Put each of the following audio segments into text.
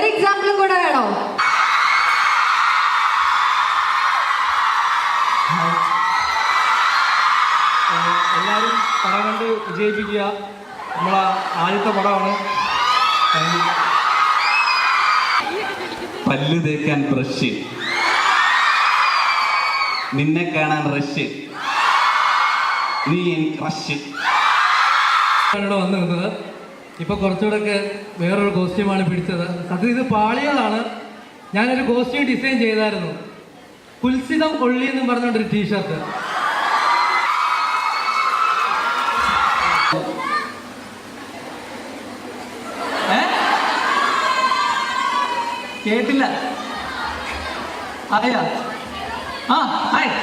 ഒരു എക്സാമ്പിളും കൂടെ വേണോ? എല്ലാവരും പടം കണ്ട് വിജയിപ്പിക്കുക. നമ്മളെ ആദ്യത്തെ പടമാണ്. പല്ല് തേക്കാൻ ബ്രഷ്. നിന്നെ കാണാൻ റഷ് നീ എനിക്ക് റഷ് വന്നിരുന്നത് വന്നു നിന്നത് ഇപ്പൊ കുറച്ചുകൂടെ വേറൊരു കോസ്റ്റ്യൂമാണ് പിടിച്ചത്. അത് ഇത് പാളികളാണ്. ഞാനൊരു കോസ്റ്റ്യൂം ഡിസൈൻ ചെയ്തായിരുന്നു. കുൽസിതം കൊള്ളി എന്ന് പറഞ്ഞൊരു ടീഷർട്ട്. കേട്ടില്ല. അതെയാ ആ ഹായ്.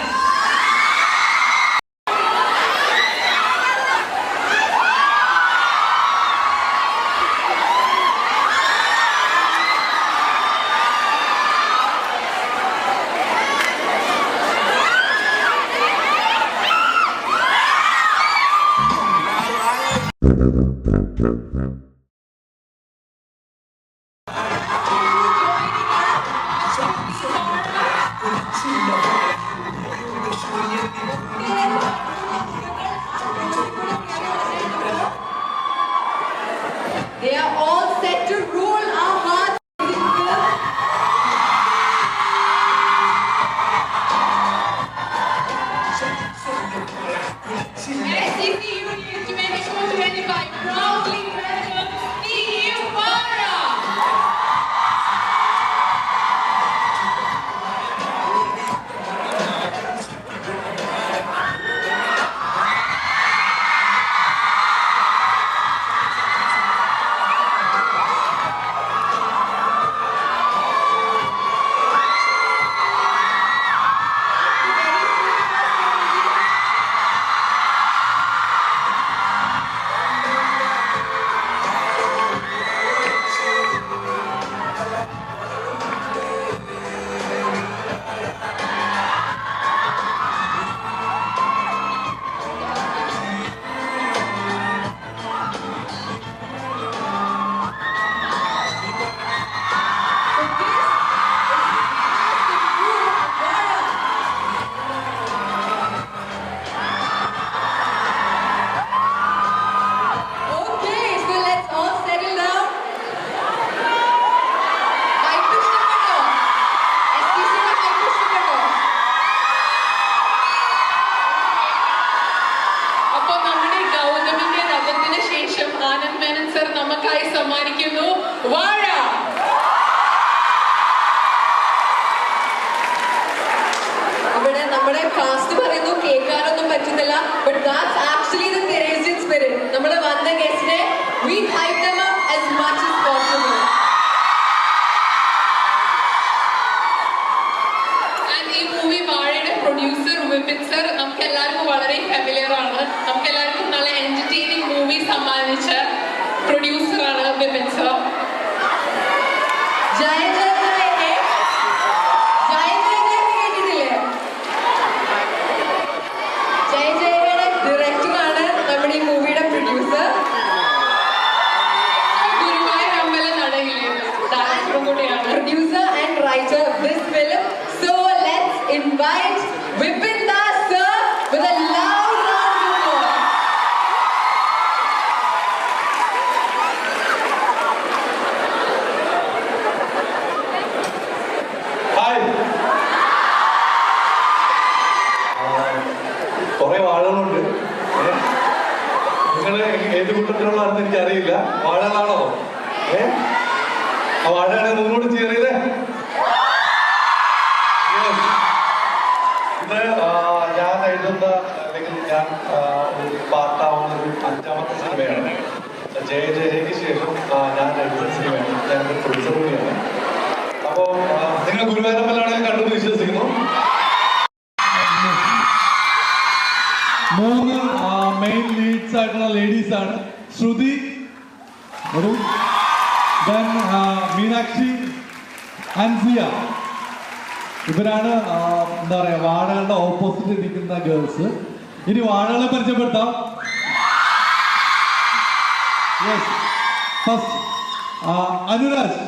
ജയ ആ വാഴകളെ മുന്നോട്ട് ചേറിയത്. ഇത് ഞാൻ എഴുതുന്ന അല്ലെങ്കിൽ ഞാൻ ഒരു പാർട്ടാവുന്ന ഒരു അഞ്ചാമത്തെ സിനിമയാണ്. ജയ ജയയ്ക്ക് ശേഷം ഞാൻ എഴുതുന്ന സിനിമയാണ്. ഞാൻ പ്രൊഡ്യൂസർ കൂടിയാണ്. അപ്പോൾ നിങ്ങൾ ഗുരുവായൂരമ്പലാണ് കണ്ടെന്ന് വിശ്വസിക്കുന്നു. മൂന്ന് മെയിൻ ലീഡ്സ് ആയിട്ടുള്ള ലേഡീസ് ആണ്. ശ്രുതി ദെൻ മീനാക്ഷി അൻസിയ ഇവരാണ് എന്താ പറയാ വാഴകളുടെ ഓപ്പോസിറ്റ് ഇരിക്കുന്ന ഗേൾസ് ഇനി വാഴകളെ പരിചയപ്പെടുത്താം. അനുരാജ്.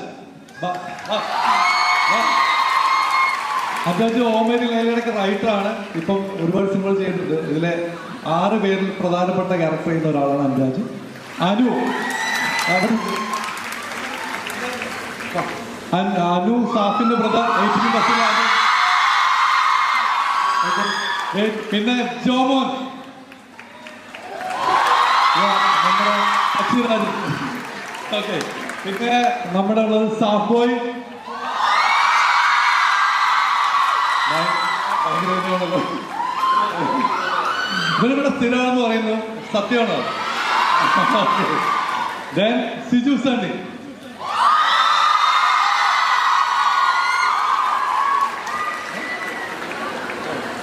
അഞ്ചാഞ്ച് ഓമേരി ലൈലയുടെ റൈറ്ററാണ് ഇപ്പം ഒരുപാട് സിനിമകൾ ചെയ്തിട്ടുണ്ട്. ഇതിലെ ആറ് പേരിൽ പ്രധാനപ്പെട്ട ക്യാരക്ടർ ചെയ്യുന്ന ഒരാളാണ് അനുരാജ്. അനു അനു സാഫിന്റെ ബ്രദർ എയ്റ്റിന് ബസ്സിലാണ് പിന്നെ ജോമോൻ. ഓക്കെ പിന്നെ നമ്മുടെ ഉള്ളത് സാഫ് ബോയ് ഭയങ്കര ഇതാണല്ലോ. ഇവരിവിടെ സ്ഥിരമാണെന്ന് പറയുന്നത് സത്യമാണോ? സിജു സണ്ണി.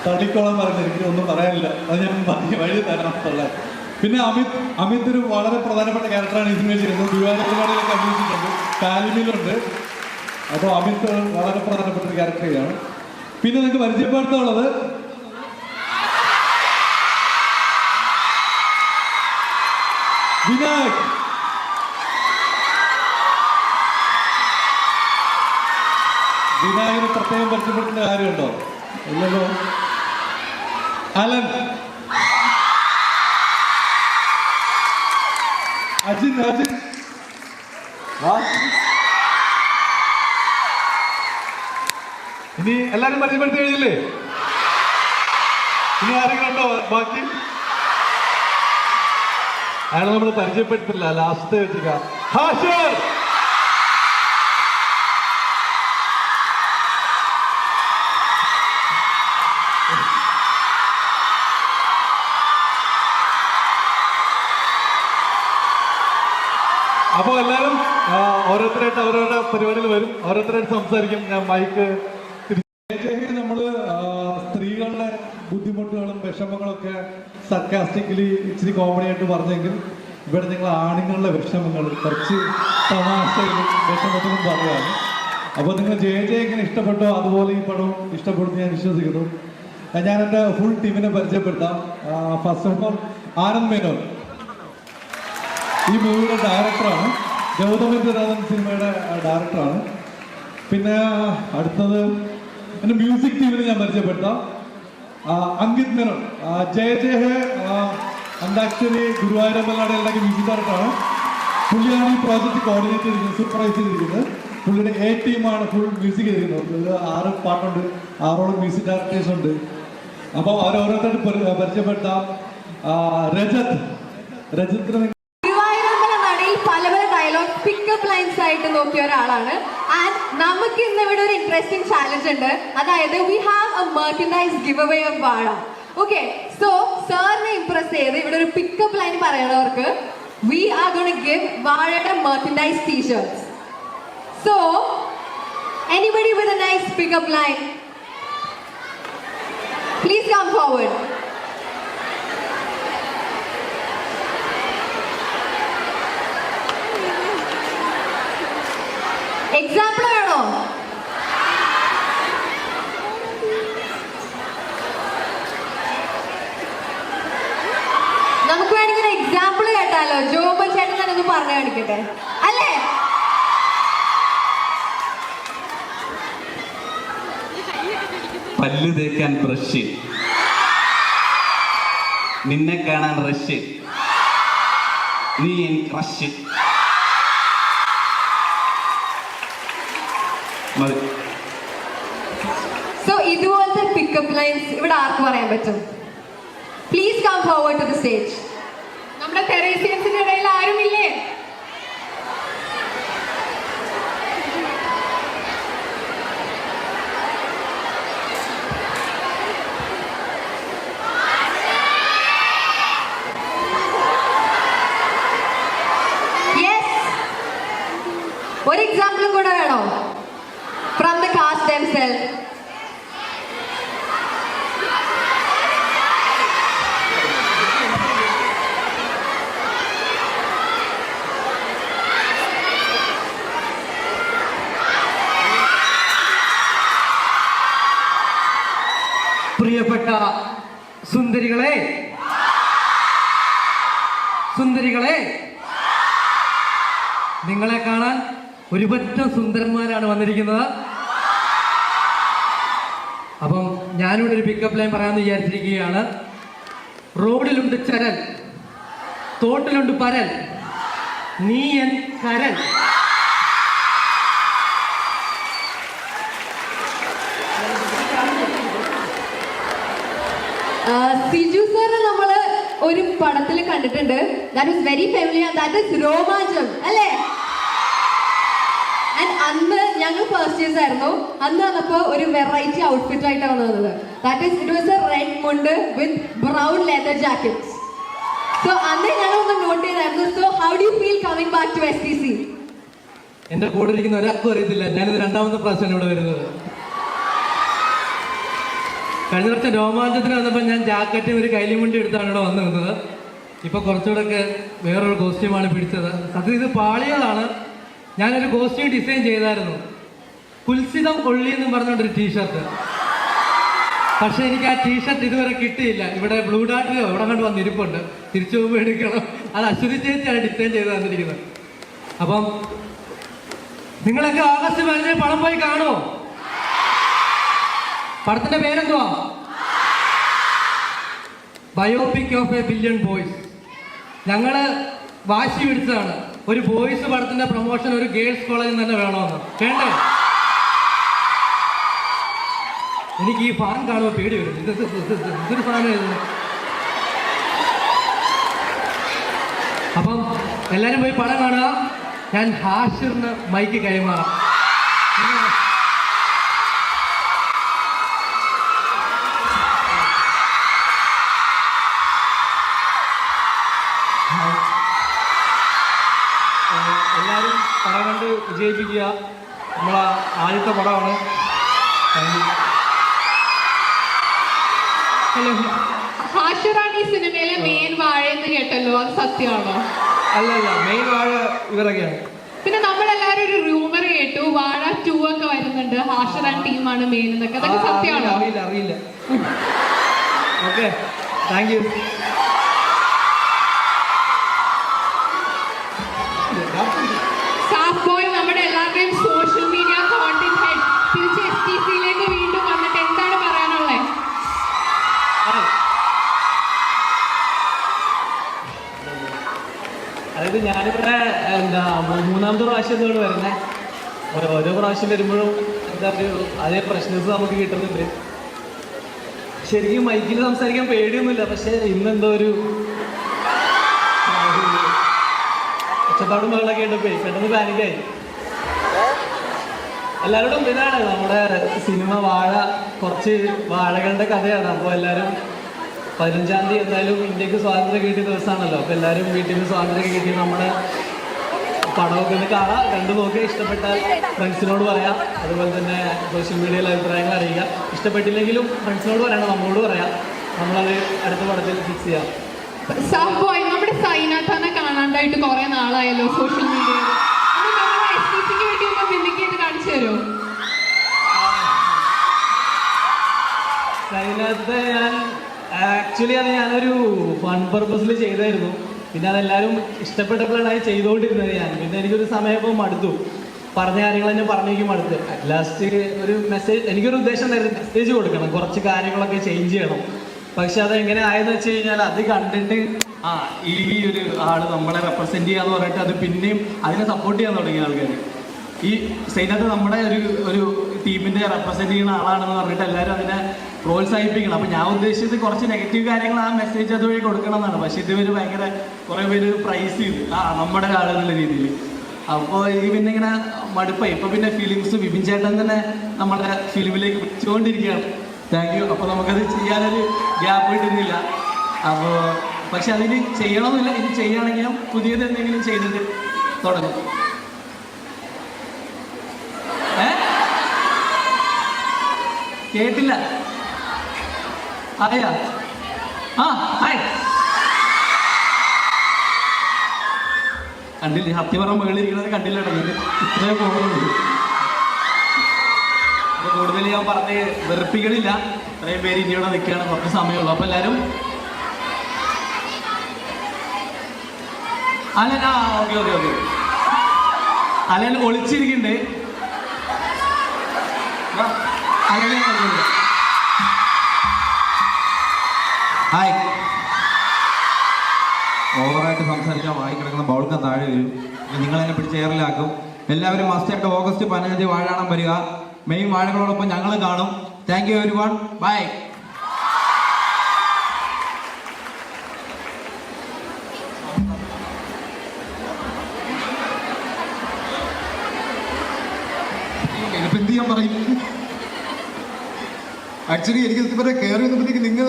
തള്ളിക്കോളാൻ പറഞ്ഞത് എനിക്ക് ഒന്നും പറയാനില്ല. അത് ഞാൻ വഴി വഴി തരാം തള്ളാൻ പിന്നെ അമിത് അമിത് ഒരു വളരെ പ്രധാനപ്പെട്ട ക്യാരക്ടറാണ് ഈ സിനിമയിൽ ചെയ്യുന്നത്. ഗുരുവായൂരപ്പാടിലൊക്കെ അഭിനയിച്ചിട്ടുണ്ട്. കാലിമിലുണ്ട്. അപ്പോൾ അമിത് വളരെ പ്രധാനപ്പെട്ട ഒരു ക്യാരക്ടർ പിന്നെ നിങ്ങൾക്ക് പരിചയപ്പെടുത്താനുള്ളത് വിനായക്. വിനായകന് പ്രത്യേകം പരിചയപ്പെടുത്തുന്ന കാര്യമുണ്ടോ? ഇല്ലല്ലോ. അലൻ അജിൻ അജിൻ ഇനി എല്ലാരും പരിചയപ്പെടുത്തി കഴിഞ്ഞില്ലേ? ഇനി ആരെങ്കിലും ഉണ്ടോ ബാക്കി? അയാൾ നമ്മൾ പരിചയപ്പെടുത്തില്ല ലാസ്റ്റ് വെച്ചിരിക്കാം ഹാഷർ ഓരോരുത്തരായിട്ട് സംസാരിക്കും. ഞാൻ മൈക്ക് നമ്മൾ സ്ത്രീകളുടെ ബുദ്ധിമുട്ടുകളും വിഷമങ്ങളൊക്കെ സർക്കാസ്റ്റിക്കലി ഇച്ചിരി കോമഡി ആയിട്ട് പറഞ്ഞെങ്കിൽ ഇവിടെ നിങ്ങൾ ആണുങ്ങളുടെ വിഷമങ്ങൾ കുറച്ച് തമാശയിലും വിഷമത്തിലും പറയാണ് അപ്പോൾ നിങ്ങൾ ജയ ജയ എങ്ങനെ ഇഷ്ടപ്പെട്ടോ അതുപോലെ ഈ പടവും ഇഷ്ടപ്പെടുന്നു ഞാൻ വിശ്വസിക്കുന്നു. ഞാൻ എന്റെ ഫുൾ ടീമിനെ പരിചയപ്പെടുത്താം. First of all Anand Menon. ഈ മൂവിയുടെ ഡയറക്ടറാണ് ഗൗതമൻ ജനാഥൻ സിനിമയുടെ ഡയറക്ടറാണ് പിന്നെ അടുത്തത് എന്റെ മ്യൂസിക് ടീമിന് ഞാൻ പരിചയപ്പെടുത്താം. ആ, അങ്കിത് മേനോൻ. ജയ ജയ ഹേ അന്താക്ഷരി ഗുരുവായൂരമ്പലയുടെ എല്ലാം മ്യൂസിക് ഡയറക്ടറാണ് പുള്ളിയാണ് ഈ പ്രോജക്റ്റ് കോർഡിനേറ്റ് ചെയ്തിരിക്കുന്നത് സൂപ്പർവൈസ് ചെയ്തിരിക്കുന്നത്. പുള്ളിയുടെ എ ടീമാണ് ഫുൾ മ്യൂസിക് ചെയ്തിരിക്കുന്നത്. ആറ് പാട്ടുണ്ട് ആറോളം മ്യൂസിക് ഡയറക്ടേഴ്സ് ഉണ്ട്. അപ്പോൾ അവരോരോരുത്തരും പരിചയപ്പെട്ട രജത്. രജത്തിന് പല പല ഡയലോഗ് പിക്കപ്പ് ലൈൻസ് ആയിട്ട് നോക്കിയ ഒരാളാണ്. നമുക്ക് ഇന്ന് ഇവിടെ ഒരു ഇൻട്രസ്റ്റിംഗ് ചാലഞ്ച് ഉണ്ട്. അതായത് we have a merchandise give away of Vaazha okay so സാറിനെ ഇംപ്രസ് ചെയ്ത് ഇവിടെ ഒരു പിക്കപ്പ് ലൈൻ പറയണവർക്ക് വി ആർ ഗോൺ ഗിവ് വാഴയുടെ merchandise t shirt so anybody with a nice pickup line please come forward example വേണോ? നമുക്ക് വേണമെങ്കിൽ example കേട്ടാലോ? ജോബൻ ചേട്ടൻ തന്നെ ഒന്ന് പറഞ്ഞു കാണിക്കട്ടെ. അല്ലേ? പല്ല് തേക്കാൻ ബ്രഷ് നിന്നെ കാണാൻ റഷ് നീ എനിക്ക് റഷ് പറ്റും നിങ്ങളെ കാണാൻ ഒരുപറ്റം സുന്ദരന്മാരാണ് വന്നിരിക്കുന്നത്. അപ്പം ഞാനിവിടെ ഒരു പിക്കപ്പ് ലൈൻ പറയാമെന്ന് വിചാരിച്ചിരിക്കുകയാണ്. റോഡിലുണ്ട് ചരൽ. തോട്ടിലുണ്ട് പരൽ. നീ എൻ കരൽ. സിജു സാറിനെ നമ്മൾ ഒരു പടത്തിൽ കണ്ടിട്ടുണ്ട്. That is very familiar that is Romancham അല്ലേ? അന്ന് ഞങ്ങൾ ഫസ്റ്റ് ആയിരുന്നു. അന്ന് വന്നപ്പോ ഒരു വെറൈറ്റി ഔട്ട്ഫിറ്റ് ആയിട്ടാണ് വന്നത്. That is it was a red mundu with brown leather jacket so അന്ന് ഞങ്ങൾ ഒന്ന് നോട്ട് ചെയ്തായിരുന്നു so how do feel coming back to S T C എന്റെ കൂടെ ഇരിക്കുന്ന ഒരാൾക്കും അറിയത്തില്ല. ഞാനിത് രണ്ടാമത്തെ പ്രാവശ്യം ഇവിടെ വരുന്നത്. കഴിഞ്ഞ വർഷം രോമാഞ്ചത്തിന് വന്നപ്പോൾ ഞാൻ ജാക്കറ്റും ഒരു കൈലിമുണ്ടി എടുത്താണ് ഇവിടെ വന്നു നിന്നത് ഇപ്പൊ കുറച്ചുകൂടെ ഒക്കെ വേറൊരു കോസ്റ്റ്യൂമാണ് പിടിച്ചത്. അത് ഇത് പാളികളാണ്. ഞാനൊരു കോസ്റ്റ്യൂം ഡിസൈൻ ചെയ്തായിരുന്നു. കുൽസിതം കൊള്ളി എന്നും പറഞ്ഞുകൊണ്ടൊരു ടീഷർട്ട് പക്ഷെ എനിക്ക് ആ ടീഷർട്ട് ഇതുവരെ കിട്ടിയില്ല. ഇവിടെ ബ്ലൂ ഡാർട്ടിൽ ഇവിടെ കണ്ട് വന്നിരിപ്പുണ്ട്. തിരിച്ചു പോകുമ്പോൾ എടുക്കണം. അത് അശ്വതി ചേച്ചിയാണ് ഡിസൈൻ ചെയ്ത് തന്നിരിക്കുന്നത്. അപ്പം നിങ്ങളൊക്കെ ആഗസ്റ്റ് പതിനഞ്ച് പണം പോയി കാണുമോ പടത്തിന്റെ പേരെന്തുവാ? Biopic of a billion boys ഞങ്ങൾ വാശി പിടിച്ചതാണ്. ഒരു ബോയ്സ് പടത്തിന്റെ പ്രൊമോഷൻ ഒരു ഗേൾസ് കോളേജിൽ തന്നെ വേണമെന്ന്. വേണ്ടേ? എനിക്ക് ഈ ഫാൻ കാണുമ്പോൾ പേടി വരും. ഇത് ഇത് ഇത് ഇത് ഇതൊരു സാധനം അപ്പം എല്ലാവരും പോയി പടം കാണുക. ഞാൻ ഹാഷിറിന് മൈക്ക് കൈമാറാം. ഹലോ. ഹാഷറാണ് ഈ സിനിമയിലെ മെയിൻ വാഴ എന്ന് കേട്ടല്ലോ അത് സത്യമാണോ? അല്ല അല്ല മെയിൻ വാഴ ഇവരൊക്കെയാണ്. പിന്നെ നമ്മളെല്ലാരും ഒരു റൂമർ കേട്ടു വാഴ ടു ഒക്കെ വരുന്നുണ്ട് ഹാഷറാൻ ടീമാണ് മെയിൻ എന്നൊക്കെ. അതൊക്കെ സത്യമാണോ? അറിയില്ല അറിയില്ല. ഓക്കെ താങ്ക് യു മൂന്നാമത്തെ പ്രാവശ്യം എന്താണ് വരുന്നത് ഓരോ ഓരോ പ്രാവശ്യം വരുമ്പോഴും എന്താ പറയുക അതേ പ്രശ്നസ് നമുക്ക് കിട്ടുന്നുണ്ട്. ശരിക്കും മൈക്കിൽ സംസാരിക്കാൻ പേടിയൊന്നുമില്ല. പക്ഷേ ഇന്നെന്തോ ഒരു ഒച്ചപ്പാടും മകളൊക്കെ ഉണ്ടപ്പോ പെട്ടെന്ന് പാനിക്കായി എല്ലാവരോടും ഇതാണ് നമ്മുടെ സിനിമ വാഴ കുറച്ച് വാഴകളുടെ കഥയാണ്. അപ്പോൾ എല്ലാവരും പതിനഞ്ചാം തീയതി എന്തായാലും ഇന്ത്യയ്ക്ക് സ്വാതന്ത്ര്യം കിട്ടിയ ദിവസമാണല്ലോ. അപ്പോൾ എല്ലാവരും വീട്ടിൽ നിന്ന് സ്വാതന്ത്ര്യം കിട്ടി. നമ്മുടെ പടമൊക്കെ ഒന്ന് കാണാം. കണ്ടു നോക്കുക ഇഷ്ടപ്പെട്ടാൽ ഫ്രണ്ട്സിനോട് പറയാം. അതുപോലെ തന്നെ സോഷ്യൽ മീഡിയയിൽ അഭിപ്രായങ്ങൾ അറിയിക്കുക ഇഷ്ടപ്പെട്ടില്ലെങ്കിലും ഫ്രണ്ട്സിനോട് പറയണം. നമ്മളോട് പറയാം. നമ്മളത് അടുത്ത പടത്തിൽ ഫിക്സ് ചെയ്യാം. ബോയ് നമ്മുടെ സൈനാഥാനെ കാണാണ്ടായിട്ട് കുറെ നാളായല്ലോ സോഷ്യൽ മീഡിയയിൽ കാണിച്ചു തരുമോ അതിനകത്ത് ഞാൻ ആക്ച്വലി അത് ഞാനൊരു ഫൺ പർപ്പസിൽ ചെയ്തായിരുന്നു. പിന്നെ അതെല്ലാവരും ഇഷ്ടപ്പെട്ടപ്പോഴാണ് അത് ചെയ്തുകൊണ്ടിരുന്നത് ഞാൻ. പിന്നെ എനിക്കൊരു സമയപ്പോൾ മടുത്തു. പറഞ്ഞ കാര്യങ്ങൾ തന്നെ പറഞ്ഞേക്കും മടുത്തു. അറ്റ് ലാസ്റ്റ് ഒരു മെസ്സേജ് എനിക്കൊരു ഉദ്ദേശം ഉണ്ടായിരുന്നു മെസ്സേജ് കൊടുക്കണം. കുറച്ച് കാര്യങ്ങളൊക്കെ ചേഞ്ച് ചെയ്യണം. പക്ഷെ അത് എങ്ങനെ ആയെന്ന് വെച്ച് കഴിഞ്ഞാൽ അത് കണ്ടിട്ട് ആ ഈ ഒരു ആൾ നമ്മളെ റെപ്രസെന്റ് ചെയ്യാന്ന് പറഞ്ഞിട്ട് അത് പിന്നെയും അതിനെ സപ്പോർട്ട് ചെയ്യാൻ തുടങ്ങിയ ആൾക്കാർ ഈ സൈനത്ത് നമ്മുടെ ഒരു ഒരു ടീമിന്റെ റെപ്രസെന്റ് ചെയ്യുന്ന ആളാണെന്ന് പറഞ്ഞിട്ട് എല്ലാവരും അതിനെ പ്രോത്സാഹിപ്പിക്കണം. അപ്പൊ ഞാൻ ഉദ്ദേശിച്ചത് കുറച്ച് നെഗറ്റീവ് കാര്യങ്ങൾ ആ മെസ്സേജ് അതുവഴി കൊടുക്കണം എന്നാണ് പക്ഷെ ഇതുവരെ ഭയങ്കര കുറെ പേര് പ്രൈസ് ചെയ്തു. ആ നമ്മുടെ ആൾ എന്നുള്ള രീതിയിൽ അപ്പോൾ ഇത് പിന്നെ ഇങ്ങനെ മടുപ്പായി. ഇപ്പൊ പിന്നെ ഫിലിംസ് വിപിൻ ചേട്ടൻ തന്നെ നമ്മുടെ ഫിലിമിലേക്ക് വിളിച്ചുകൊണ്ടിരിക്കുകയാണ് താങ്ക് യു അപ്പോൾ നമുക്കത് ചെയ്യാനൊരു ഗ്യാപ്പ് കിട്ടുന്നില്ല. അപ്പോൾ പക്ഷെ അതിന് ചെയ്യണമെന്നില്ല ഇത് ചെയ്യുകയാണെങ്കിലും പുതിയത് എന്തെങ്കിലും ചെയ്തിട്ട് തുടങ്ങും. കേട്ടില്ല. ആയാ ആ ഹായ് കണ്ടില്ല? സത്യം പറഞ്ഞ മേളിരിക്കുന്നത് കണ്ടില്ല ഇടങ്ങിട്ട് ഇത്രേ കൂടുതൽ ഞാൻ പറഞ്ഞ് വെറുപ്പിക്കണില്ല. ഇത്രയും പേര് ഇനിയോടെ നിൽക്കുകയാണ്. കുറച്ച് സമയമുള്ളൂ. എല്ലാവരും അല്ല ആ ഓക്കെ ഓക്കെ ഓക്കെ. അലൻ ഒളിച്ചിരിക്കണ്ടേ അലനെ ഹായ് ഓവറായിട്ട് സംസാരിച്ചാൽ വായിക്കിടക്കുന്ന ബൗൾക്കാൻ താഴെ വരും. നിങ്ങൾ എന്നെ പിടിച്ച് എയറിലാക്കും എല്ലാവരും മസ്റ്റായിട്ട് ഓഗസ്റ്റ് പതിനഞ്ച് വാഴാണം വാഴ വരിക. മെയ് വാഴകളോടൊപ്പം ഞങ്ങൾ കാണും. താങ്ക് യു വൺ ബൈ പറയും? ആക്ച്വലി എനിക്ക് ഇതുവരെ കയറി വന്നപ്പോഴത്തേക്ക് നിങ്ങൾ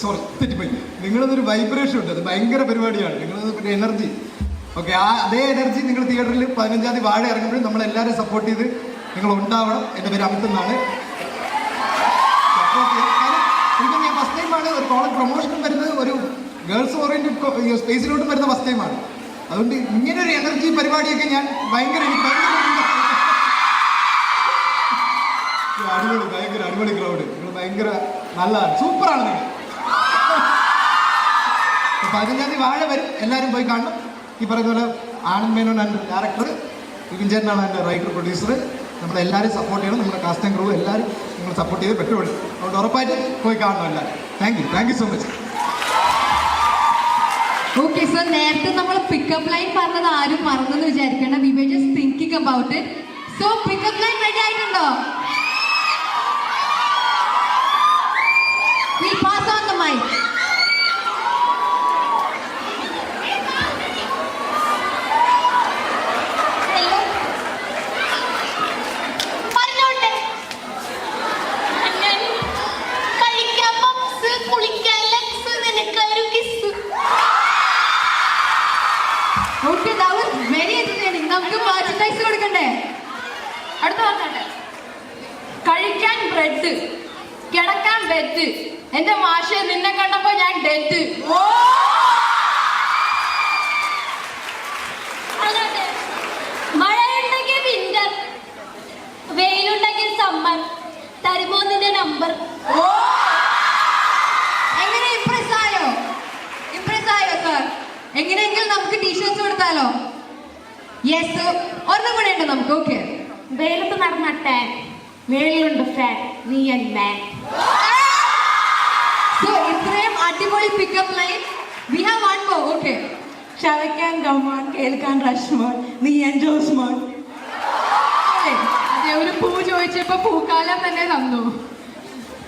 സോറി തെറ്റിപ്പോയി. നിങ്ങളതൊരു വൈബ്രേഷൻ ഉണ്ട്. അത് ഭയങ്കര പരിപാടിയാണ്. നിങ്ങളത് എനർജി ഓക്കെ ആ അതേ എനർജി നിങ്ങൾ തിയേറ്ററിൽ പതിനഞ്ചാം തീയതി വാഴ ഇറങ്ങുമ്പോഴും നമ്മൾ എല്ലാവരും സപ്പോർട്ട് ചെയ്ത് നിങ്ങൾ ഉണ്ടാവണം. എന്റെ പേര് അമിത് എന്നാണ്. ഒരു കോളേജ് പ്രൊമോഷനും വരുന്നത്. ഒരു ഗേൾസ് ഓറിയന്റഡ് സ്പേസിലോട്ടും വരുന്ന ഫസ്റ്റ് ടൈമാണ് അതുകൊണ്ട് ഒരു എനർജി പരിപാടിയൊക്കെ ഞാൻ ഭയങ്കര അടിപൊളി ഭയങ്കര അടിപൊളി ക്രൗഡ് നിങ്ങൾ ഭയങ്കര നല്ലതാണ്. സൂപ്പറാണ് നിങ്ങൾ. പതിനഞ്ചാം വാഴ വരും. എല്ലാവരും പോയി കാണണം. ഈ പറയുന്ന പോലെ ആനന്ദ് മേനോൻ എന്റെ ഡയറക്ടർ വിപിൻ ചേട്ടനാണ് എന്റെ റൈറ്റർ പ്രൊഡ്യൂസർ. നമ്മളെല്ലാവരും സപ്പോർട്ട് ചെയ്യണം. നമ്മുടെ കാസ്റ്റ് ആൻഡ് ക്രൂ എല്ലാവരും നിങ്ങൾ സപ്പോർട്ട് ചെയ്ത് പറ്റുള്ളൂ അതുകൊണ്ട് ഉറപ്പായിട്ട് പോയി കാണണം എല്ലാവരും thank you thank you so much okay sir നേരത്തെ നമ്മൾ പിക്കപ്പ് ലൈൻ പറഞ്ഞത് ആരും മറന്നെന്ന് വിചാരിക്കേണ്ട. We were just thinking about it so pickup line ready ആയിട്ടുണ്ടോ? The mic. ഹലോ പറഞ്ഞോട്ടെ ഞാൻ കഴിക്കാൻ പപ്സ് കുളിക്കാൻ ലക്സ് നിനക്കൊരു kiss okay that was very entertaining. Merchandise കൊടുക്കണ്ടേ? അടുത്ത പറഞ്ഞോട്ടെ കഴിക്കാൻ ബ്രെഡ് കിടക്കാൻ ബെറ്റ് എന്റെ മാഷെ നിന്നെ കണ്ടപ്പോ ഞാൻ ഡെറ്റ് മഴയുണ്ടെങ്കിൽ വിന്റർ വെയിലുണ്ടെങ്കിൽ സമ്മർ തരുമോ നിന്റെ നമ്പർ എങ്ങനെ ഇംപ്രസ് ആയോ? ഇംപ്രസ് ആയോ സാർ എങ്ങനെയെങ്കിലും നമുക്ക് ടീഷർട്സ് കൊടുത്താലോ? യെസ് ഒരെണ്ണം കൂടെ ഉണ്ട് നമുക്ക്. ഓക്കെ വെയിലത്ത് നടന്ന ടാൻ മേളിലുണ്ട് ഫാൻ നീ എൻ മാൻ സോ ഇത്രയും അടിപൊളി pickup line we have one more okay ചവയ്ക്കാൻ ഗൗമാൻ കേൾക്കാൻ റഷ്മോൻ നീ എൻ ജോസ്മോൻ. അതെ ഒരു പൂ ചോദിച്ചപ്പോ പൂക്കാലം തന്നെ തന്നു.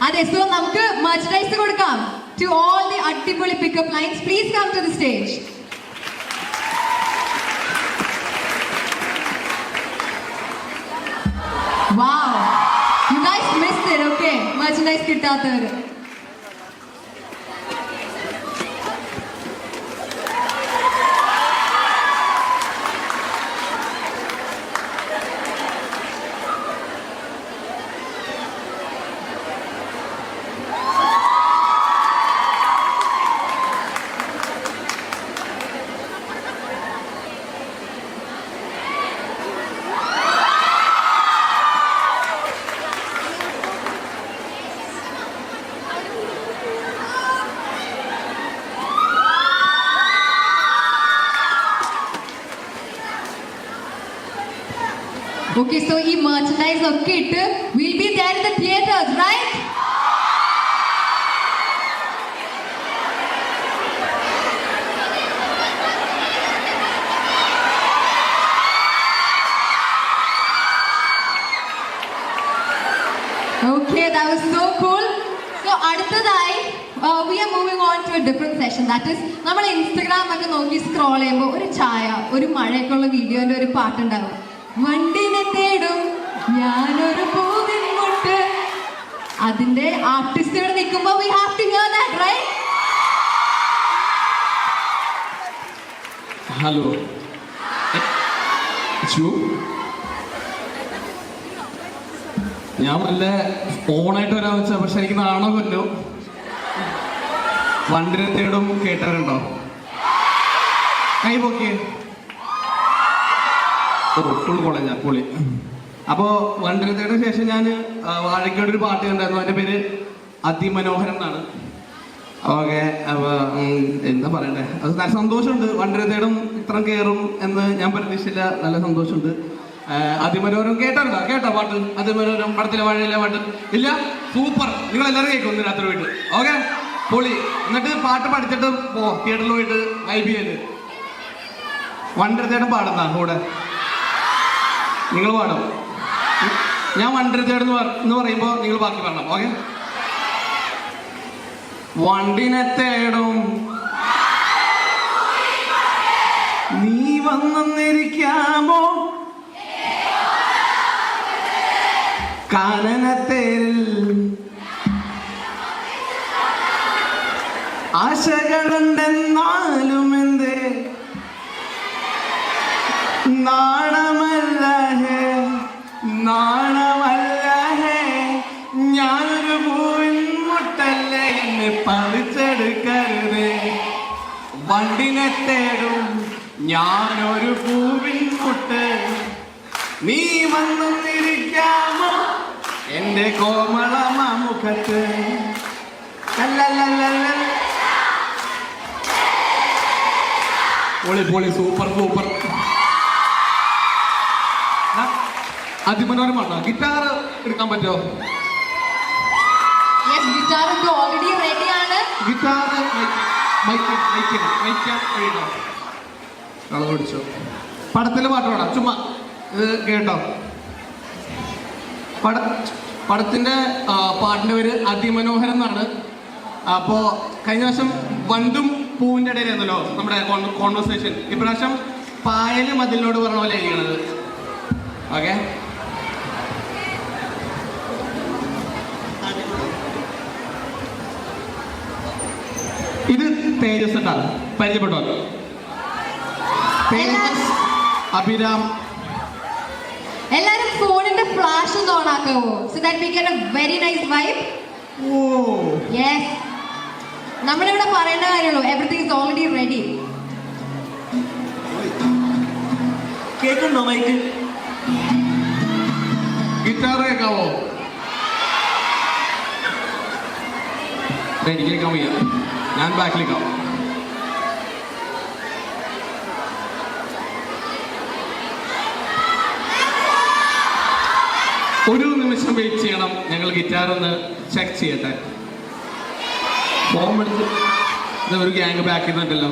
അതെ സോ നമുക്ക് മെർച്ചഡൈസ് കൊടുക്കാം. ടു ഓൾ ദി അടിപൊളി pickup lines please come to the stage Wow. You guys missed it. Okay. Merchandise there. Okay so ഈ മെർച്ചഡൈസ് ഒക്കെ ഇട്ട് will be in the theatres right was so cool so അടുത്തതായി we are moving on to a different session that is നമ്മൾ Instagram ഒക്കെ നോക്കി scroll ചെയ്യുമ്പോൾ ഒരു ചായ ഒരു മഴയൊക്കെ ഉള്ള വീഡിയോന്റെ ഒരു പാട്ടുണ്ടാവും. ആർട്ടിസ്റ്റുകൾ നിൽക്കുമ്പോൾ we have to hear that right hello ഞാൻ വല്ല ഓണായിട്ട് വരാൻ വെച്ചാ പക്ഷെ എനിക്ക് നാണോ കൊല്ലോ? വണ്ടിരത്തേടും കേട്ടാറുണ്ടോ കൈ പൊക്കിയേ. ഫുൾ കോളേജാ പൊളി. അപ്പോൾ വണ്ടരത്തേന് ശേഷം ഞാൻ വാഴക്കോട് ഒരു പാട്ട് കണ്ടായിരുന്നു. അതിന്റെ പേര് അതിമനോഹരം എന്നാണ്. ഓക്കെ അപ്പൊ ഉം, എന്താ പറയണ്ടേ? അത് നല്ല സന്തോഷമുണ്ട്. വണ്ടരത്തേടും ഇത്ര കയറും എന്ന് ഞാൻ പ്രതീക്ഷിച്ചില്ല. നല്ല സന്തോഷമുണ്ട്. അതിമനോഹരം കേട്ടോ കേട്ടോ പാട്ട്. അതിമനോഹരം പടത്തിലെ വാഴയിലെ പാട്ട്. ഇല്ല സൂപ്പർ. നിങ്ങൾ എല്ലാവരും കേൾക്കും ഒന്ന് രാത്രി പോയിട്ട്. ഓക്കെ പൊളി. എന്നിട്ട് പാട്ട് പഠിച്ചിട്ട് പോ. തിയേറ്ററിൽ പോയിട്ട് ഐ ബി എൽ വണ്ടരത്തേടും പാടുന്ന കൂടെ. നിങ്ങൾ പാടും. ഞാൻ വണ്ടരതേട് എന്ന് പറയുമ്പോൾ നിങ്ങൾ ബാക്കി പറയണം ഓക്കെ വണ്ടിനെ തേടും. നീ വന്നിരിക്കാമോ കാനനത്തേരിൽ ആശകളുണ്ടെന്നാലും എന്തേ? നാണമല്ല ഞാനൊരു പൂവിൻ മുട്ട് നീ വന്നിരിക്കാമോ എന്റെ കോമളമ മുഖത്ത്. പൊളി പൊളി സൂപ്പർ സൂപ്പർ അതിമനോരമ ഗിറ്റാർ എടുക്കാൻ പറ്റോ ഗിറ്റാർ ഓൾറെഡി റെഡിയാണ് ഗിറ്റാർ മൈക്ക് മൈക്ക് മൈക്ക് കഴിയട്ടോ അത് പടത്തിലെ പാട്ട് പാടാം. ചുമ്മാ ഇത് കേട്ടോ. പട പടത്തിന്റെ പാട്ടിന്റെ പേര് അതിമനോഹരം എന്നാണ്. അപ്പോ കഴിഞ്ഞ വർഷം വണ്ടും പൂവിന്റെ ഇടയിലായിരുന്നല്ലോ നമ്മുടെ കോൺവെർസേഷൻ ഇപ്രാവശ്യം പായൽ മതിലിനോട് പറഞ്ഞ പോലെ ആയിരിക്കണത്. ഓക്കെ? ഇത് തേജസ് കേട്ടാ പരിചയപ്പെട്ടോ തേജസ് അഭിരാം. എല്ലാരും ഫോണിന്റെ ഫ്ലാഷ് ഒന്ന് on ആക്കാവോ so that we get a very nice vibe oh. Yes നമ്മളിവിടെ പറയേണ്ട കാര്യമുള്ളൂ. എവറിത്തിങ് ഇസ് ഓൾറെഡി റെഡി കേൾക്കുന്നുണ്ടോ മൈക്ക് ഗിറ്റാർ കേൾക്കാവോ? എനിക്ക് കേൾക്കാൻ വയ്യ. ഞാൻ ബാക്കിലേക്കാവും ഒരു നിമിഷം വെയിറ്റ് ചെയ്യണം. ഞങ്ങൾ ഗിറ്റാർ ഒന്ന് ചെക്ക് ചെയ്യട്ടെ. ഫോം എടുത്ത് ഒരു ഗ്യാങ് ബാക്ക് ചെയ്യുന്നുണ്ടല്ലോ